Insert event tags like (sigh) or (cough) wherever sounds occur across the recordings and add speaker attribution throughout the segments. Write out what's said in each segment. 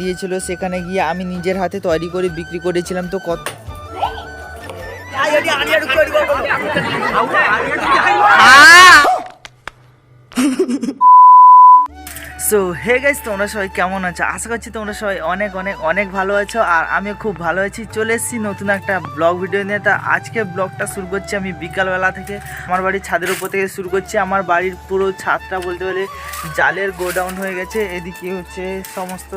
Speaker 1: দিয়েছিল, সেখানে গিয়ে আমি নিজের হাতে তৈরি করে বিক্রি করেছিলাম। তো কত সো হে গাইস তোমরা সবাই কেমন আছো? আশা করছি তোমরা সবাই অনেক অনেক অনেক ভালো আছো, আর আমিও খুব ভালো আছি। চলে এসেছি নতুন একটা ব্লগ ভিডিও নিয়ে। তা আজকে ব্লগটা শুরু করছি আমি বিকালবেলা থেকে। আমার বাড়ির ছাদের উপর থেকে শুরু করছি। আমার বাড়ির পুরো ছাদটা বলতে গেলে জালের গোডাউন হয়ে গেছে। এদিকে হচ্ছে সমস্ত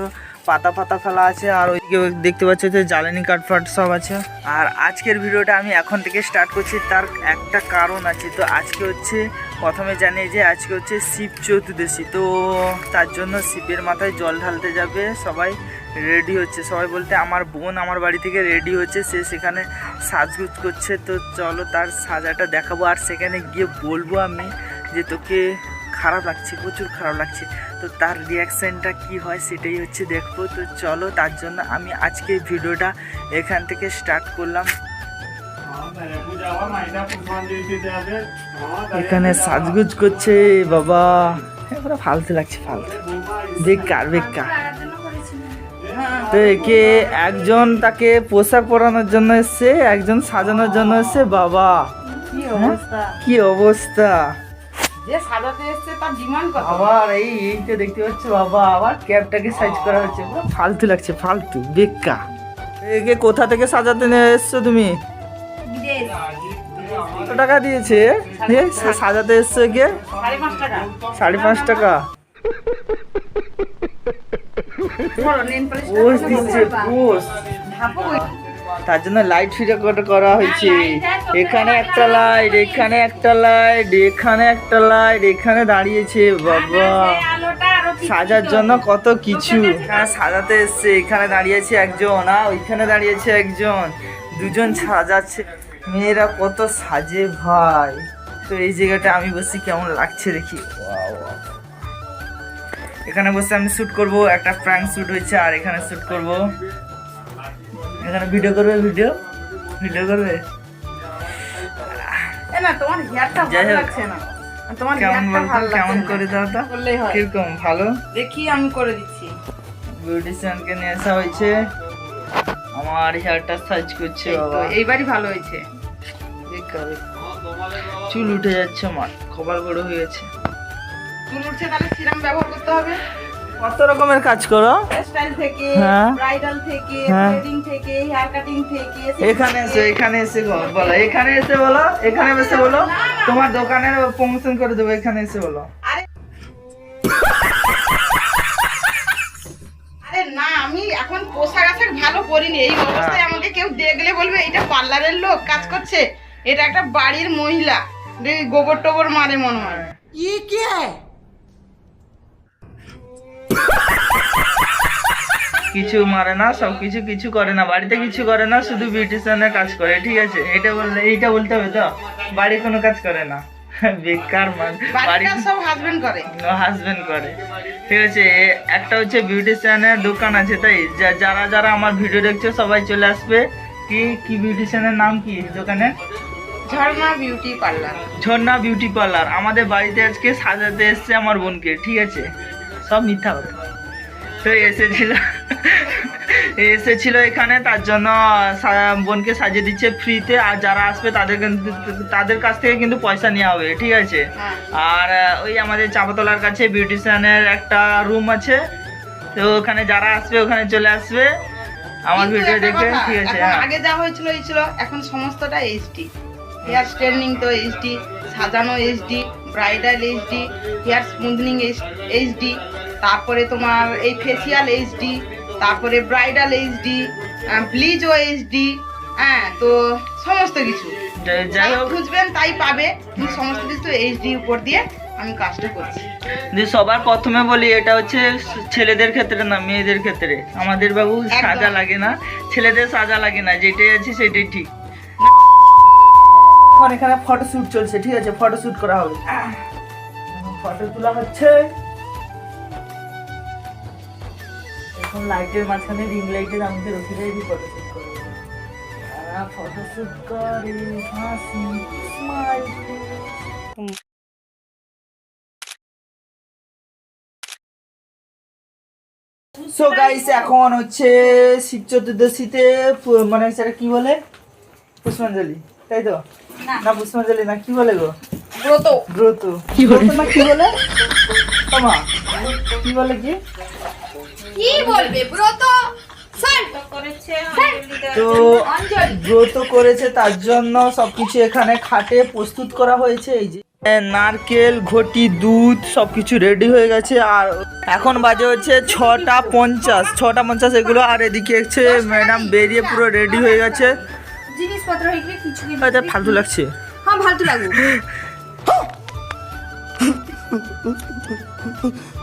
Speaker 1: পাতা পাতা ফেলা আছে, আর ওইদিকে দেখতে পাচ্ছ যে জ্বালানি কাঠ ফাট সব আছে। আর আজকের ভিডিওটা আমি এখন থেকে স্টার্ট করছি, তার একটা কারণ আছে। তো আজকে হচ্ছে, প্রথমে জানি যে আজকে হচ্ছে শিব চতুর্দশী, তো তার জন্য শিবের মাথায় জল ঢালতে যাবে, সবাই রেডি হচ্ছে। সবাই বলতে আমার বোন আমার বাড়ি থেকে রেডি হচ্ছে, সে সেখানে সাজগুজ করছে। তো চলো তার সাজাটা দেখাবো, আর সেখানে গিয়ে বলব আমি যে তোকে খারাপ লাগছে, প্রচুর খারাপ লাগছে। তো তার রিয়াকশানটা কি হয় সেটাই হচ্ছে দেখব। তো চলো তার জন্য আমি আজকে ভিডিওটা এখান থেকে স্টার্ট করলাম। এখানে সাজগুজ করছে, বাবা। এবারে ফালতু লাগছে, ফালতু। বেকার বেকার তো একে একজন তাকে পোশাক পরানোর জন্য এসছে, একজন সাজানোর জন্য এসছে, বাবা।
Speaker 2: অবস্থা
Speaker 1: কি অবস্থা?
Speaker 2: যে সাজাতে এসছে তার ডিমান্ড কত?
Speaker 1: আবার এই এইটা দেখতে পাচ্ছ বাবা আবার ক্যাবটাকে সাইজ করা হচ্ছে পুরো ফালতু লাগছে ফালতু বেকা একে কোথা থেকে সাজাতে নিয়ে এসছো তুমি? কত টাকা দিয়েছে? সাজাতে এসছো একে?
Speaker 2: সাড়ে পাঁচ টাকা।
Speaker 1: দিচ্ছে তার জন্য লাইট ফিরে করা হয়েছে। এখানে একটা লাইট এখানে একটা লাইট এখানে একটা লাইট এখানে দাঁড়িয়েছে বাবা। সাজার জন্য কত কিছু। হ্যাঁ সাজাতে এসছে। এখানে দাঁড়িয়েছে একজন আর ওইখানে দাঁড়িয়েছে একজন। দুজন সাজাচ্ছে। মেয়েরা কত সাজে ভাই। তো এই জায়গাটা আমি বসি কেমন লাগছে দেখি. এখানে বসে আমি শ্যুট করব একটা প্র্যাঙ্ক শ্যুট হয়েছে আর এখানে শ্যুট করব। এখানে ভিডিও করবে ভিডিও ভিডিও করবে?
Speaker 2: না তোমার হেয়ারটা ভালো লাগছে না। তোমার
Speaker 1: কেমন বলতো কেমন করে
Speaker 2: না।
Speaker 1: দাও তো? কীরকম ভালো?
Speaker 2: দেখি আমি করে দিচ্ছি।
Speaker 1: বিউটিশিয়ানকে নিয়ে আসা হয়েছে। আমার হেয়ারটা সাইজ করছে বাবা।
Speaker 2: এইবারই ভালো হয়েছে।
Speaker 1: চুল উঠে যাচ্ছে আমার খবর বড় হয়ে গেছে।
Speaker 2: চুল উঠছে তাহলে সিরাম ব্যবহার করতে হবে?
Speaker 1: কত রকমের কাজ করো?
Speaker 2: স্টাইল থেকে
Speaker 1: হ্যাঁ।
Speaker 2: ব্রাইডাল থেকে
Speaker 1: হ্যাঁ।
Speaker 2: থ্রেডিং থেকে হেয়ার কাটিং থেকে
Speaker 1: এখানে এসে এখানে এসে বলো বলো এখানে এসে বলো এখানে এসে বলো। তোমার দোকানের প্রমোশন করে দেবো এখানে এসে বলো।
Speaker 2: আরে আরে না আমি এখন পোশাক আশাক ভালো পরিনি। এই অবস্থায় আমাকে কেউ দেখলে বলবে এটা পার্লারের লোক কাজ করছে। এটা একটা বাড়ির মহিলা। গোবর টোবর মারে মনে হয়।
Speaker 1: কিছু মারে না সব কিছু কিছু করে না। বাড়িতে কিছু করে না শুধু বিউটিশিয়ানের কাজ করে ঠিক আছে? এটা বললে এইটা বলতে হবে তো? বাড়ি কোনো কাজ করে না। বেকার মান বাড়ি
Speaker 2: সব হাজবেন্ড করে।
Speaker 1: হাজবেন্ড করে। ঠিক আছে একটা হচ্ছে বিউটিশিয়ানের দোকান আছে তাই? যারা যারা আমার ভিডিও দেখছ সবাই চলে আসবে। কি কি বিউটিশিয়ানের নাম কি দোকানে
Speaker 2: Jharna beauty parlour
Speaker 1: Jharna beauty parlour আমাদের বাড়িতে আজকে সাজাতে এসছে আমার বোনকে ঠিক আছে? সব মিথ্যা কথা। তো এসেছিল এসেছিল এখানে তার জন্য বোনকে সাজিয়ে দিচ্ছে ফ্রিতে আর যারা আসবে তাদের কিন্তু তাদের কাছ থেকে কিন্তু পয়সা নেওয়া হবে ঠিক আছে?
Speaker 2: হ্যাঁ।
Speaker 1: আর ওই আমাদের চাপাতলার কাছে বিউটিশিয়ানের একটা রুম আছে তো ওখানে যারা আসবে ওখানে চলে আসবে। আমার ভিডিও
Speaker 2: একটা
Speaker 1: দেখে ঠিক আছে হ্যাঁ।
Speaker 2: আগে যা হয়েছিল এই ছিল এখন সমস্তটা এইচডি হেয়ার স্ট্রেটনিং তো এইচডি সাজানো HD bridal HD hair smoothing HD তারপরে তোমার এই ফেসিয়াল এইচডি তারপরে ব্রাইডাল এইচডি ব্লিচও এইচডি হ্যাঁ তো সমস্ত কিছু।
Speaker 1: যাই-
Speaker 2: খুঁজবেন তাই পাবে। সমস্ত কিছু এইচডি উপর দিয়ে আমি কাজটা করছি।
Speaker 1: যে সবার প্রথমে বলি এটা হচ্ছে ছেলেদের ক্ষেত্রে না মেয়েদের ক্ষেত্রে। আমাদের বাবু সাজা লাগে না। ছেলেদের সাজা লাগে না যেটাই আছে সেটাই ঠিক। এখন এখানে ফটো শুট চলছে ঠিক আছে? ফটো শুট করা হবে। ফটো তোলা হচ্ছে এখন লাইটের মাঝখানে রিং লাইটের আমাকে রুখে দেয় ফটো শুট করে হাসি স্মাইল সো গাইস এখন হচ্ছে শিব চতুর্দশীতে মানে সেটা কি বলে? পুষ্পাঞ্জলি তাই তো? না। পুষ্পাঞ্জলি না কি বলে গো?
Speaker 2: ব্রত।
Speaker 1: ব্রত। ব্রত না কি বলে? তোমা। কি বলে কি?
Speaker 2: কি বলবে? ব্রত?
Speaker 1: তো ব্রত করেছে তার জন্য সবকিছু এখানে খাটে প্রস্তুত করা হয়েছে এই যে। নারকেল ঘটি দুধ সবকিছু রেডি হয়ে গেছে আর এখন বাজে হচ্ছে ছটা পঞ্চাশ। ছটা পঞ্চাশ এগুলো আর এদিকে হচ্ছে ম্যাডাম বেরিয়ে পুরো রেডি হয়ে গেছে।
Speaker 2: জিনিসপত্র কিছু
Speaker 1: হয়তো ফালতু লাগছে।
Speaker 2: হ্যাঁ ফালতু লাগবে। (laughs)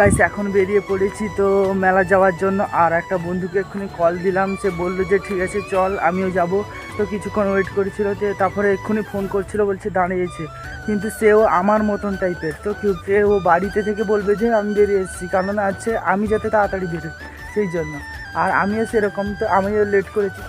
Speaker 1: গাইস এখন বেরিয়ে পড়েছি তো মেলা যাওয়ার জন্য। আর একটা বন্ধুকে এক্ষুনি কল দিলাম। সে বলল যে, ঠিক আছে, চল, আমিও যাব। তো কিছুক্ষণ ওয়েট করেছিল যে তারপরে এক্ষুনি ফোন করছিল, বলছে, দাঁড়িয়েছে। কিন্তু সেও আমার মতন টাইপের তো কেউ ও বাড়িতে থেকে বলবে যে, আমি বেরিয়ে এসেছি। কারণ আছে, আমি যাতে তাড়াতাড়ি বেরোই, সেই জন্য। আর আমিও সেরকম, তো আমিও লেট করেছি।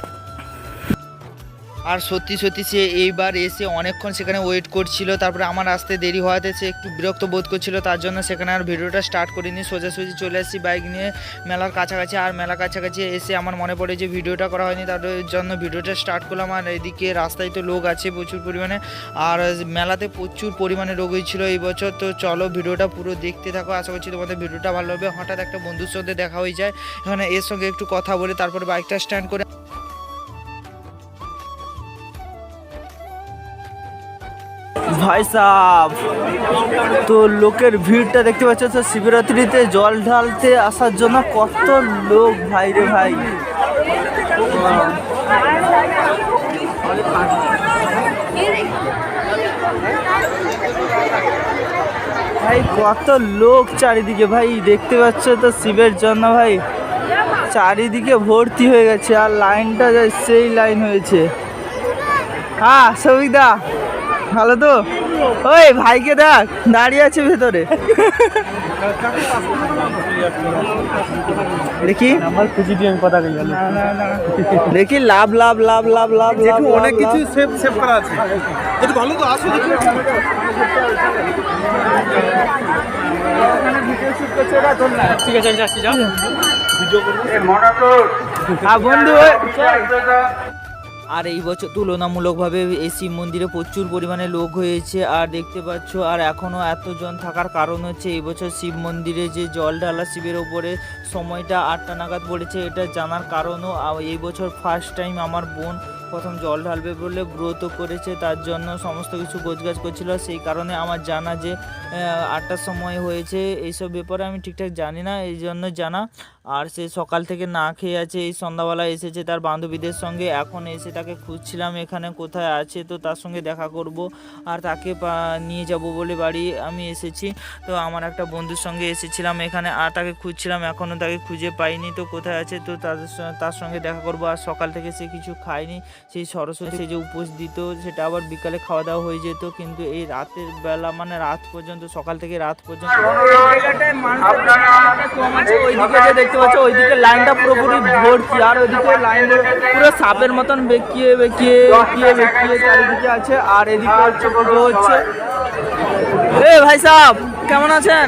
Speaker 1: আর সত্যি সত্যি সে এইবার এসে অনেকক্ষণ সেখানে ওয়েট করছিল, তারপরে আমার আসতে দেরি হওয়াতে সে একটু বিরক্ত বোধ করছিল, তার জন্য সেখানে আর ভিডিওটা স্টার্ট করিনি। সোজাসুজি চলে আসছি বাইক নিয়ে মেলার কাছাকাছি, আর মেলার কাছাকাছি এসে আমার মনে পড়ে যে ভিডিওটা করা হয়নি, তার জন্য ভিডিওটা স্টার্ট করলাম। আর এদিকে রাস্তায় তো লোক আছে প্রচুর পরিমাণে, আর মেলাতে প্রচুর পরিমাণে রোগ হয়েছিল এই বছর, তো চলো ভিডিওটা পুরো দেখতে থাকো। আশা করছি তোমাদের ভিডিওটা ভালো হবে হঠাৎ একটা বন্ধুর সাথে দেখা হয়ে যায়, এখানে এর সঙ্গে একটু কথা বলে তারপরে বাইকটা স্ট্যান্ড করে ভাই সাহ তো লোকের ভিড়টা দেখতে পাচ্ছ তো, শিবরাত্রিতে জল ঢালতে আসার জন্য কত লোক ভাই রে ভাই। ভাই কত লোক চারিদিকে ভাই, দেখতে পাচ্ছ তো শিবের জন্য ভাই। চারিদিকে ভর্তি হয়ে গেছে আর লাইনটা যা সেই লাইন হয়েছে। হ্যাঁ সবিদা ভালো তো? ওই ভাইকে দেখ দাঁড়িয়ে আছে ভেতরে। দেখি।
Speaker 3: আমার খুঁজি দিয়ে আমি কথা কই গেল
Speaker 1: না না না দেখি লাভ লাভ লাভ লাভ লাভ লাভ
Speaker 3: অনেক কিছু। সেভ সেভ করা আছে। একটু ভালো তো আসো দেখি। ঠিক আছে আমি যাচ্ছি যাও।
Speaker 1: হ্যাঁ বন্ধু। আর এই বছর তুলনামূলকভাবে এই শিব মন্দিরে প্রচুর পরিমাণে লোক হয়েছে। আর দেখতে পাচ্ছ, আর এখনও এতজন থাকার কারণ হচ্ছে এই বছর শিব মন্দিরে যে জল ঢালা শিবের ওপরে সময়টা আটটা নাগাদ পড়েছে, এটা জানার কারণও এই বছর ফার্স্ট টাইম আমার বোন প্রথম জল ঢালবে বলে ব্রত করেছে, তার জন্য সমস্ত কিছু গোছগাছ করছিল। সেই কারণে আমার জানা যে আটটার সময় হয়েছে এইসব ব্যাপারে আমি ঠিকঠাক জানি না, এই জন্য জানা। আর সে সকাল থেকে না খেয়ে আছে, এই সন্ধ্যাবেলা এসেছে তার বান্ধবীদের সঙ্গে। এখন এসে তাকে খুঁজছিলাম, এখানে কোথায় আছে, তো তার সঙ্গে দেখা করব। আর তাকে নিয়ে যাব বলে বাড়ি আমি এসেছি। তো আমার একটা বন্ধুর সঙ্গে এসেছিলাম এখানে, আর তাকে খুঁজছিলাম, এখনও তাকে খুঁজে পাইনি। তো কোথায় আছে, তো তাদের তার সঙ্গে দেখা করব। আর সকাল থেকে সে কিছু খায়নি। সেই সরস্বতী সে যে উপোস দিত সেটা আবার বিকালে খাওয়া দাওয়া হয়ে যেত। কিন্তু এই রাতের বেলা মানে রাত পর্যন্ত সকাল থেকে রাত পর্যন্ত ওইদিকে যে দেখতে পাচ্ছ ওইদিকে লাইনটা পুরোপুরি ভর্তি আর ওইদিকে লাইন পুরো সাপের মতন বেঁকিয়ে বেঁকিয়ে বেঁকিয়ে বেঁকিয়ে চারিদিকে আছে আর এদিকে হচ্ছে হচ্ছে। এ ভাই সাহেব কেমন আছেন?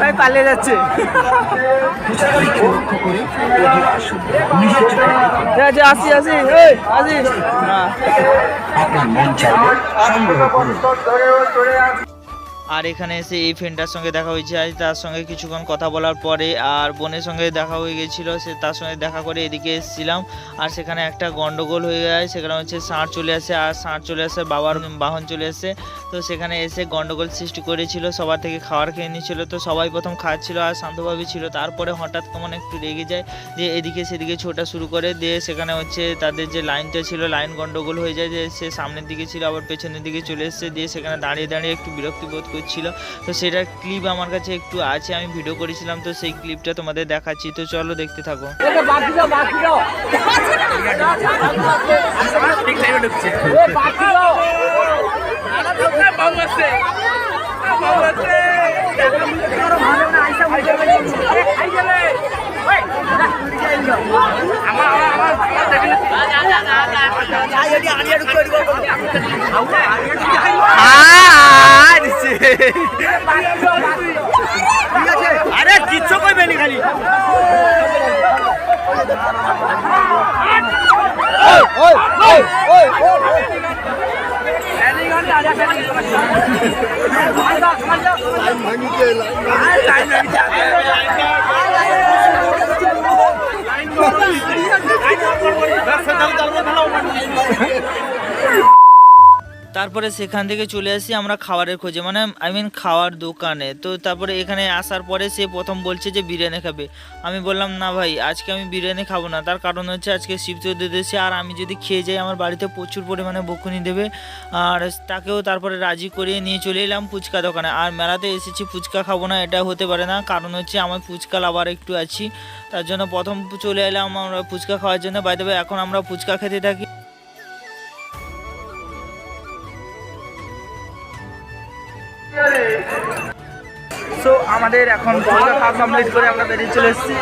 Speaker 1: ভাই পালিয়ে যাচ্ছে। আসি আসি আসি এই আসি। হ্যাঁ আর এখানে এসে এই ফ্রেন্ডটার সঙ্গে দেখা হয়েছে। আজ তার সঙ্গে কিছুক্ষণ কথা বলার পরে আর বোনের সঙ্গে দেখা হয়ে গেছিল। সে তার সঙ্গে দেখা করে এদিকে এসেছিলাম। আর সেখানে একটা গন্ডগোল হয়ে যায় সেখানে হচ্ছে ষাঁড় চলে আসে। আর ষাঁড় চলে আসে, বাবার বাহন চলে আসে। তো সেখানে এসে গন্ডগোল সৃষ্টি করেছিল। সবার থেকে খাবার খেয়ে নিয়েছিল। তো সবাই প্রথম খাচ্ছিল আর শান্তভাবে ছিল। তারপরে হঠাৎ কেমন একটু রেগে যায়। দিয়ে এদিকে সেদিকে ছোটা শুরু করে। দিয়ে সেখানে হচ্ছে তাদের যে লাইনটা ছিল, লাইন গন্ডগোল হয়ে যায়। যে সে সামনের দিকে ছিল, আবার পেছনের দিকে চলে এসেছে। দিয়ে সেখানে দাঁড়িয়ে দাঁড়িয়ে একটু বিরক্তি বোধ করছিল তো সেটার ক্লিপ আমার কাছে একটু আছে আমি ভিডিও করেছিলাম তো সেই ক্লিপটা তোমাদের দেখাচ্ছি তো চলো দেখতে থাকো আরে কিচ্ছু করবে নি খালি? তারপরে সেখান থেকে চলে আসি আমরা খাবারের খোঁজে মানে আই মিন খাওয়ার দোকানে। তো তারপরে এখানে আসার পরে সে প্রথম বলছে যে বিরিয়ানি খাবে। আমি বললাম, না ভাই, আজকে আমি বিরিয়ানি খাব না। তার কারণ হচ্ছে আজকে শিব চতুর্দশী আর আমি যদি খেয়ে যাই, আমার বাড়িতে প্রচুর পরিমাণে বকুনি দেবে। আর তাকেও তারপরে রাজি করিয়ে নিয়ে চলে এলাম ফুচকা দোকানে। আর মেলাতে এসেছি, ফুচকা খাব না, এটা হতে পারে না। কারণ হচ্ছে আমার ফুচকা লাভার একটু আছি। তার জন্য প্রথম চলে এলাম আমরা ফুচকা খাওয়ার জন্য। বাইরে এখন আমরা ফুচকা খেতে থাকি। আমাদের এখন কমপ্লিট করে আমরা বেরিয়ে চলে এসেছি।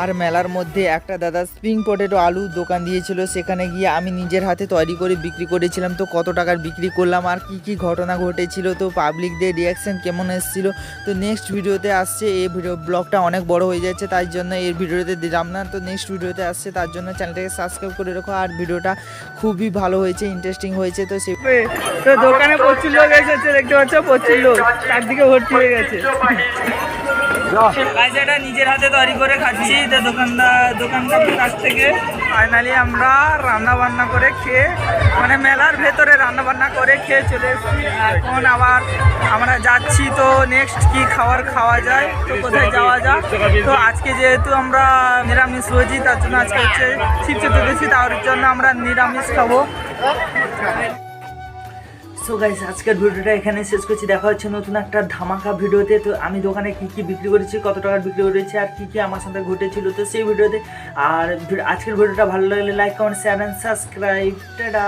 Speaker 1: আর মেলার মধ্যে একটা দাদা স্প্রিং পটেটো আলু দোকান দিয়েছিল, সেখানে গিয়ে আমি নিজের হাতে তৈরি করে বিক্রি করেছিলাম। তো কত টাকার বিক্রি করলাম আর কি কি ঘটনা ঘটেছিল, তো পাবলিকদের রিয়াকশন কেমন এসেছিল? তো নেক্সট ভিডিওতে আসছে, এই ভিডিও ব্লগটা অনেক বড় হয়ে যাচ্ছে, তাই জন্য এই ভিডিওতে দিলাম না। তো নেক্সট ভিডিওতে আসছে, তার জন্য চ্যানেলটাকে সাবস্ক্রাইব করে রাখো। আর ভিডিওটা খুবই ভালো হয়েছে ইন্টারেস্টিং হয়েছে, তো সে তো দোকানে প্রচুর লোক এসেছে, দেখতে পাচ্ছ? প্রচুর লোক। চারদিকে ভর্তি হয়ে গেছে। গাইজ নিজের হাতে তৈরি করে খাচ্ছি। তো দোকানদার দোকানদারের কাছ থেকে। ফাইনালি আমরা রান্না বান্না করে খেয়ে মানে মেলার ভেতরে রান্না বান্না করে খেয়ে চলে এসেছি। এখন আবার আমরা যাচ্ছি তো নেক্সট কি খাবার খাওয়া যায়, তো কোথায় যাওয়া যাক। তো আজকে যেহেতু আমরা নিরামিষ ভোজি তার জন্য আজকে হচ্ছে শিব চতুর্দশী, তার জন্য আমরা নিরামিষ খাব। সো গাইস আজকের ভিডিওটা এখানে শেষ করছি। দেখা হচ্ছে নতুন একটা ধামাকা ভিডিওতে। তো আমি দোকানে কি কি বিক্রি করেছি, কত টাকার বিক্রি করেছি, আর কি কি আমার সাথে ঘটেছিল, তো সেই ভিডিওতে। আর আজকের ভিডিওটা ভালো লাগলে like comment share and subscribe tata!